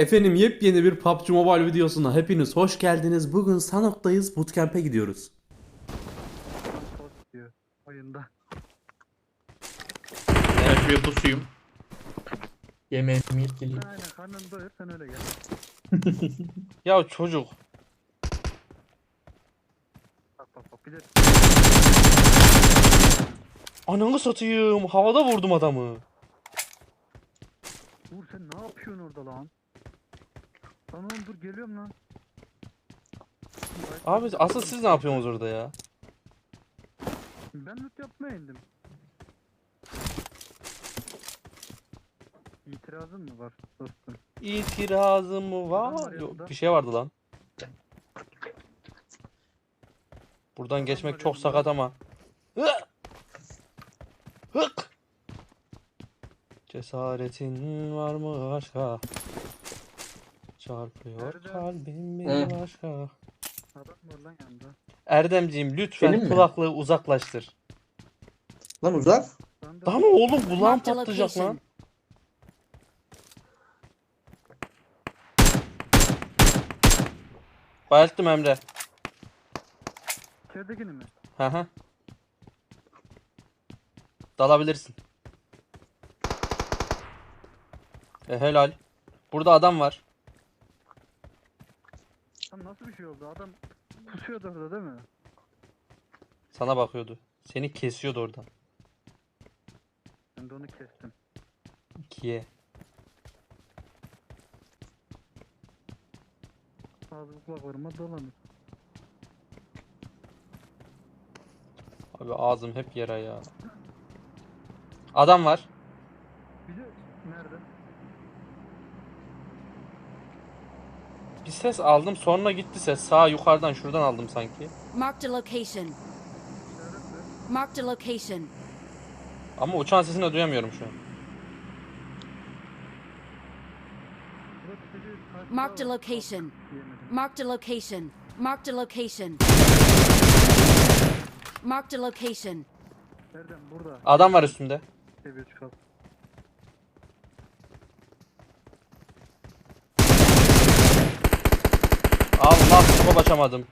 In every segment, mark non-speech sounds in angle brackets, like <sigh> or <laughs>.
Efendim yepyeni bir PUBG Mobile videosuna hepiniz hoş geldiniz. Bugün Sanok'tayız. Bootcamp'e gidiyoruz. Oyunda. Ben şuraya pusuyum. Yemeğimi yiyip geleyim. Aynen karnını doyur sen öyle gel. <laughs> Ya çocuk. Bak bak bak bir de Ananı satayım. Havada vurdum adamı. Uğur sen ne yapıyorsun orada lan? Lan oğlum dur geliyorum lan. Abi asıl siz ne yapıyorsunuz orada ya? Ben loot yapmaya indim. İtirazın mı var dostum? İtirazım mı var? Adam var Yok bir şey vardı lan. Buradan geçmek var çok yanında. sakat ama. Hık! Cesaretin var mı aşka? Çarpıyor Nerede? kalbim bir Hı. başka. Adam var lan yanında. Erdemciğim lütfen Benim mi? kulaklığı uzaklaştır. Lan uzak. Ben de Daha mı oğlum kulağım Marked patlayacak lan. Bayılttım Emre. İçeridekini mi? Hı hı. Dalabilirsin. E helal. Burada adam var. Lan nasıl bir şey oldu? Adam pusuyordu orada değil mi? Sana bakıyordu. Seni kesiyordu oradan. Ben de onu kestim. İkiye. Ağzı kulaklarıma dolanır. Abi ağzım hep yara ya. Adam var. Bir de nerede? Bir ses aldım sonra gitti ses. Sağ yukarıdan şuradan aldım sanki. Marked a location. Marked a location. Ama uçağın sesini de duyamıyorum şu an. Marked a location. Marked a location. Marked a location. Marked a location. Nereden? Burada. Adam var üstümde. Seviye çıkalım. Allah skop açamadım.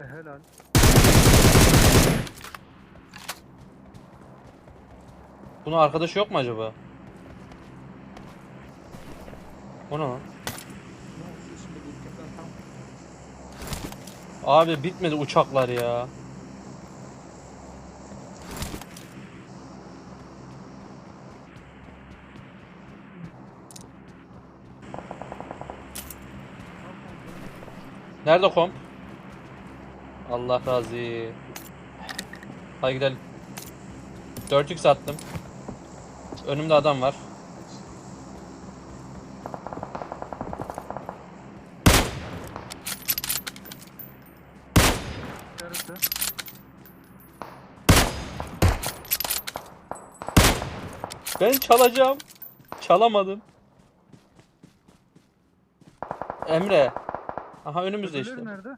E helal. Bunun arkadaşı yok mu acaba? O ne lan? Abi bitmedi uçaklar ya. Nerede komp? Allah razı. Hadi gidelim. 4x attım. Önümde adam var. Ben çalacağım. Çalamadım. Emre. Aha önümüzde işte. nerede?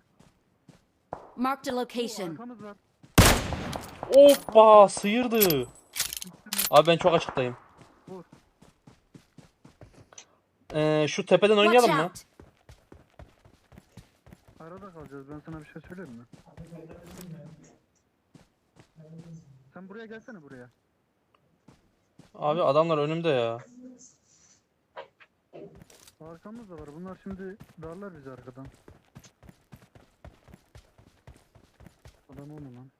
Marked a location. arkamız var. Hoppa sıyırdı. Abi ben çok açıktayım. Vur. Ee, şu tepeden Watch oynayalım mı? out. Arada kalacağız. Ben sana bir şey söyleyeyim mi? Sen buraya gelsene buraya. Abi adamlar önümde ya. Arkamız da var. Bunlar şimdi darlar bizi arkadan. Adam onu lan.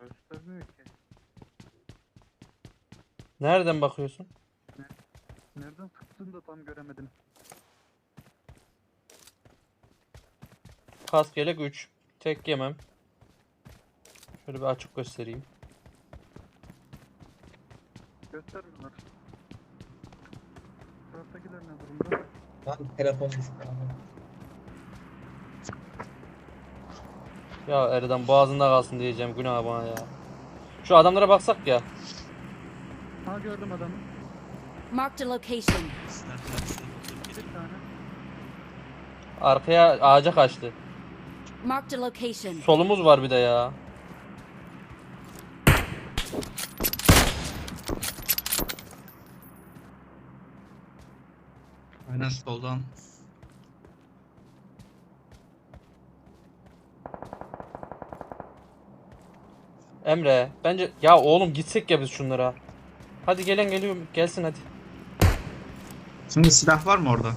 Göstermiyor ki. Nereden bakıyorsun? Nereden sıktığını da tam göremedim. Kask yelek 3. Tek yemem. Şöyle bir açık göstereyim. Göstermiyorlar. Taraftakiler ne durumda? Lan telefon düştü. Ya Erdem boğazında kalsın diyeceğim günah bana ya. Şu adamlara baksak ya. Ha gördüm adamı. Marked a location. Bir tane. Arkaya ağaca kaçtı. Marked a location. Solumuz var bir de ya. Soldan. Emre bence ya oğlum gitsek ya biz şunlara. Hadi gelen geliyor gelsin hadi. Şimdi silah var mı orada?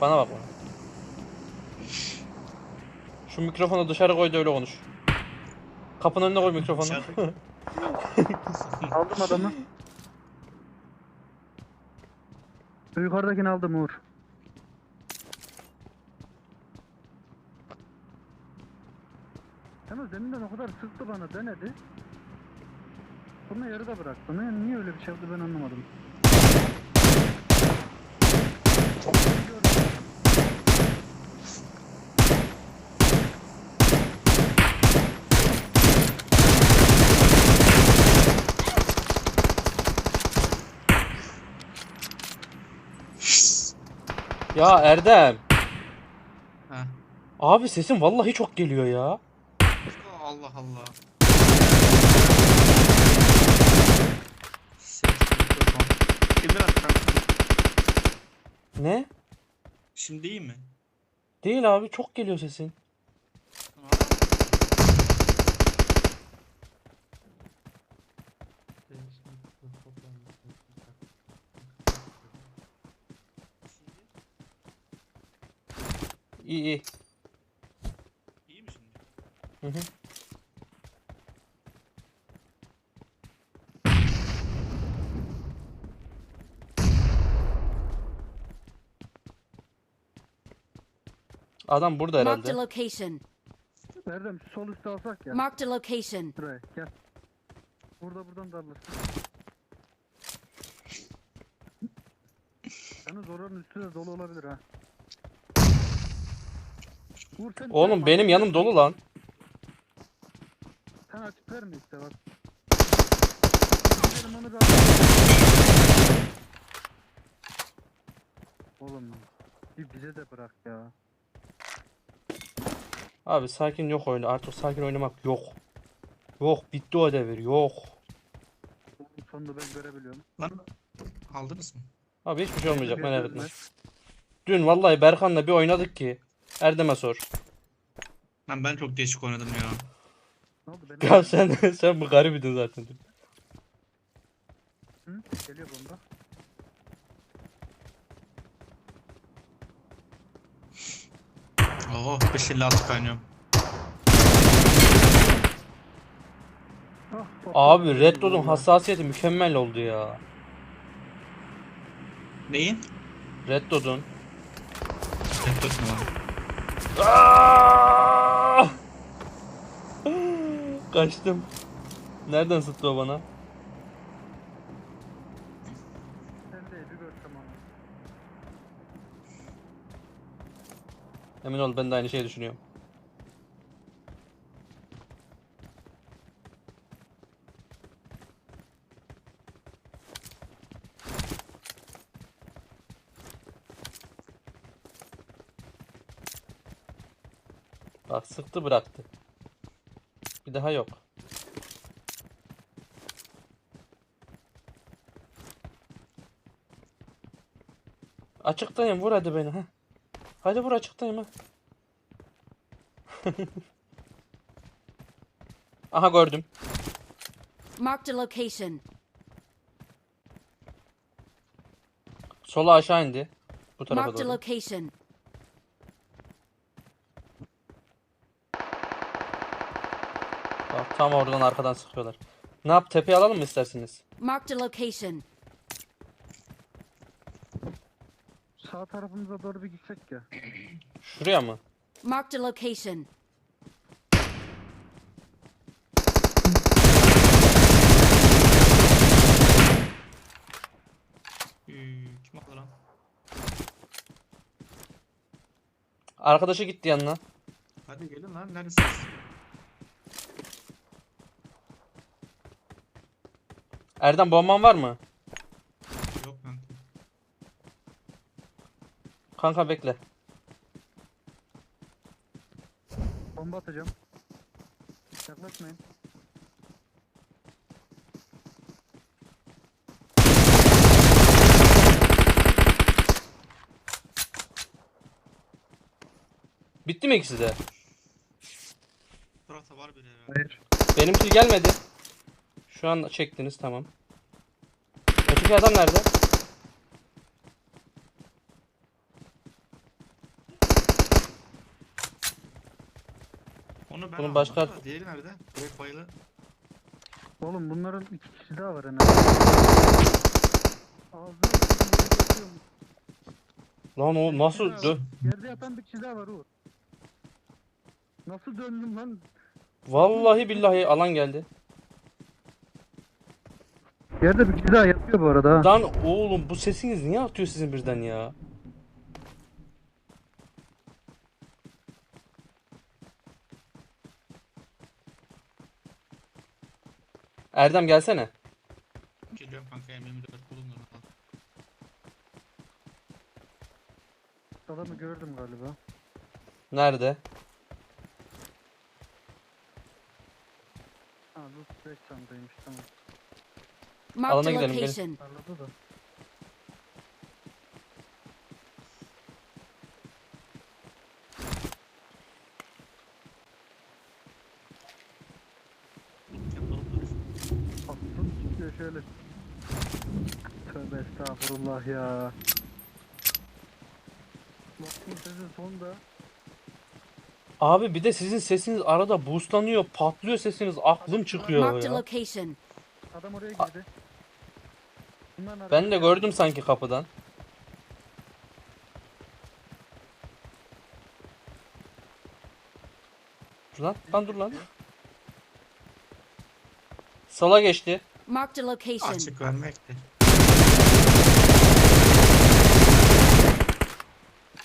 Bana bak bana. Şu mikrofonu dışarı koy da öyle konuş. Kapının önüne koy mikrofonu. <laughs> Aldım adamı. Yukarıdakini aldım Uğur. Ama deminden o kadar sıktı bana denedi. Sonra yarıda bıraktı. Ne, niye öyle bir şey yaptı ben anlamadım. Ya Erdem. Ha. Abi sesin vallahi çok geliyor ya. Allah Allah. Ses mikrofon. Ne? Şimdi iyi mi? Değil abi çok geliyor sesin. Tamam. İyi iyi. İyi mi şimdi? Hı hı. Adam burada Marked a herhalde. location. Erdem şu sol üstü alsak ya. Marked a location. Buraya gel. Burada buradan darlasın. <laughs> Yalnız oranın üstü de dolu olabilir ha. Uğur sen Oğlum benim yanım dolu lan. Sen açık verme işte bak. Benim onu da... Oğlum bir bize de bırak ya. Abi sakin yok oyunu. Artık sakin oynamak yok. Yok bitti o devir yok. Oğlum sonunda ben görebiliyorum. Lan aldınız mı? Abi hiçbir şey olmayacak merak etme. Dün vallahi Berkan'la bir oynadık ki. Erdem'e sor. Lan ben çok değişik oynadım ya. Ne oldu benim? Ya sen <laughs> sen bu garibidin zaten. Hı? Geliyor bomba. Oo 556 kaynıyorum. Ah, bak, Abi Red Dot'un hassasiyeti mükemmel oldu ya. Neyin? Red Dot'un. Red Dot mu var? Aaaaah! Kaçtım. Nereden sıktı o bana? Emin ol ben de aynı şeyi düşünüyorum. Bak sıktı bıraktı. Bir daha yok. Açıktayım vur hadi beni ha. Hadi vur açıktayım ha. <laughs> Aha gördüm. Marked a location. Sola aşağı indi. Bu tarafa Marked a doğru. location. Tam oradan arkadan sıkıyorlar. Ne yap tepeye alalım mı isterseniz? Marked a location. Sağ tarafımıza doğru bir gitsek ya. Şuraya mı? Marked a location. Üü, kim aldı lan? Arkadaşı gitti yanına. Hadi gelin lan neredesiniz? Erdem bomban var mı? Yok kanka. Kanka bekle. Bomba atacağım. Yaklaşmayın. Bitti mi ikisi de? Tarafta var biri herhalde. Hayır. Benimki gelmedi. Şu an çektiniz tamam. Öteki adam nerede? Onu ben Bunun aldım başka- da Diğeri nerede? Direkt bayılı. Oğlum bunların iki kişi daha var en az. Ağzına sıkıyorum. Lan o nasıl dö Yerde yatan bir kişi daha var Uğur. Nasıl döndüm lan? Vallahi billahi alan geldi. Yerde bir daha yatıyor bu arada ha. Lan oğlum bu sesiniz niye atıyor sizin birden ya? Erdem gelsene. Geliyorum kanka M24 bulundur. Adamı gördüm galiba. Nerede? Ha bu 5 çantaymış tamam. Alana gidelim, gelin. location. Parladı da. Aklım çıkıyor şöyle. Tövbe estağfurullah ya. Baktım sesin sonda. Abi bir de sizin sesiniz arada boostlanıyor, patlıyor sesiniz. Aklım çıkıyor Marked a ya. location. Adam oraya girdi. Ben de gördüm sanki kapıdan. Dur lan, lan dur lan. Sola geçti. Marked a location. Açık vermekti.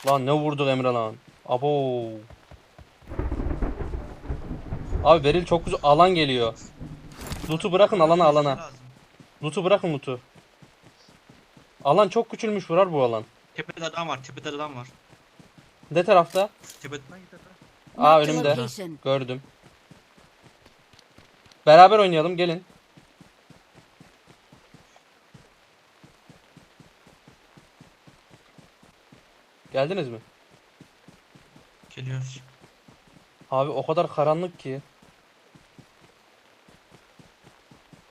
Lan ne vurduk Emre lan. Abo. Abi Beril çok güzel alan geliyor. Loot'u bırakın alana alana. Loot'u bırakın loot'u. Alan çok küçülmüş vurar bu alan. Tepede adam var. Tepede adam var. Ne tarafta? Tepede? Aa önümde. Gördüm. Beraber oynayalım gelin. Geldiniz mi? geliyoruz. Abi o kadar karanlık ki.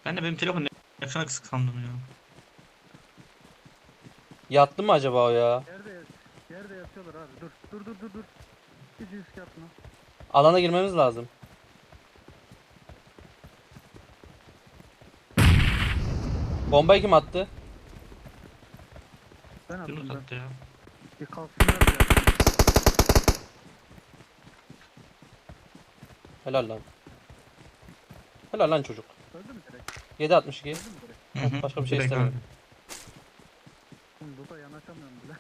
Ben de benim telefon ekranı kısık sandım ya. Yattı mı acaba o ya? Yerde yerde yatıyorlar abi. Dur dur dur dur dur. Hiç risk yapma. Alana girmemiz lazım. Bombayı kim attı? Ben attım Yunus ben. attı ya. Bir kalksınlar yaptım. Helal lan. Helal lan çocuk. Öldü mü direkt? 762. Öldü mü direkt? Başka bir şey Direkt istemiyorum. Burada yanaşamıyorum bile.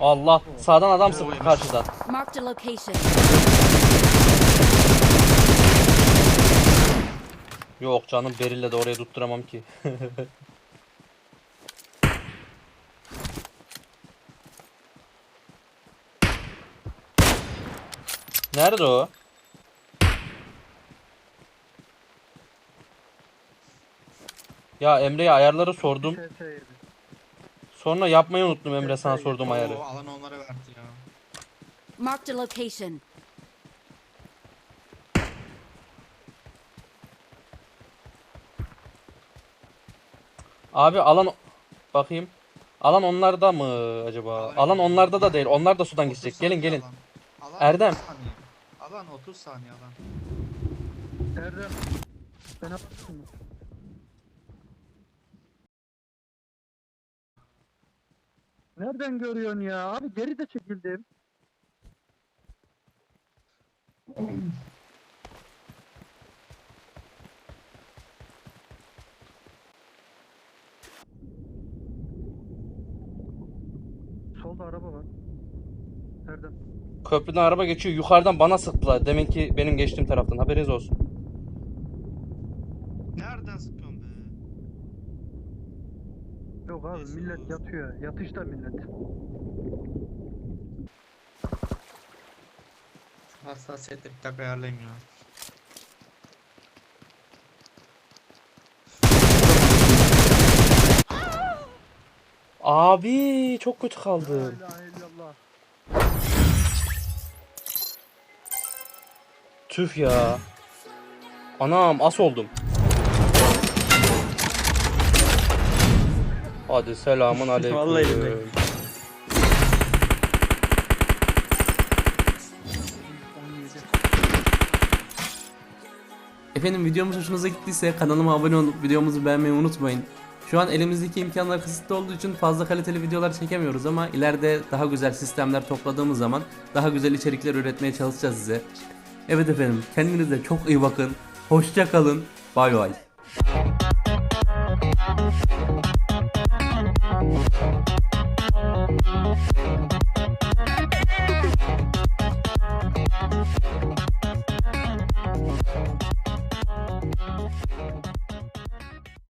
Allah sağdan adam sıktı karşıdan. Marked a location. Yok canım Beril'le de oraya tutturamam ki. <laughs> Nerede o? Ya Emre'ye ayarları sordum. Sonra yapmayı unuttum Emre sana sorduğum ayarı. Oo, alanı onlara verdi ya. Marked a location. Abi alan bakayım. Alan onlarda mı acaba? Alan onlarda da değil. Onlar da sudan 30 gidecek. Gelin saniye gelin. Alan. Alan Erdem. 30 saniye. Alan 30 saniye alan. Erdem. Ben yaptım Nereden görüyorsun ya? Abi geri de çekildim. Solda araba var. Erdem. Köprüden araba geçiyor. Yukarıdan bana sıktılar. Demek ki benim geçtiğim taraftan. Haberiniz olsun. Nereden sıkıyorsun be? Yok abi millet yatıyor. Yatışta millet. Hassasiyetleri bir dakika ayarlayayım ya. Abi çok kötü kaldım. Tüf ya. Anam as oldum. Hadi selamun <laughs> aleyküm. Vallahi billahi. Efendim videomuz hoşunuza gittiyse kanalıma abone olup videomuzu beğenmeyi unutmayın. Şu an elimizdeki imkanlar kısıtlı olduğu için fazla kaliteli videolar çekemiyoruz ama ileride daha güzel sistemler topladığımız zaman daha güzel içerikler üretmeye çalışacağız size. Evet efendim kendinize çok iyi bakın. Hoşça kalın. Bay bay.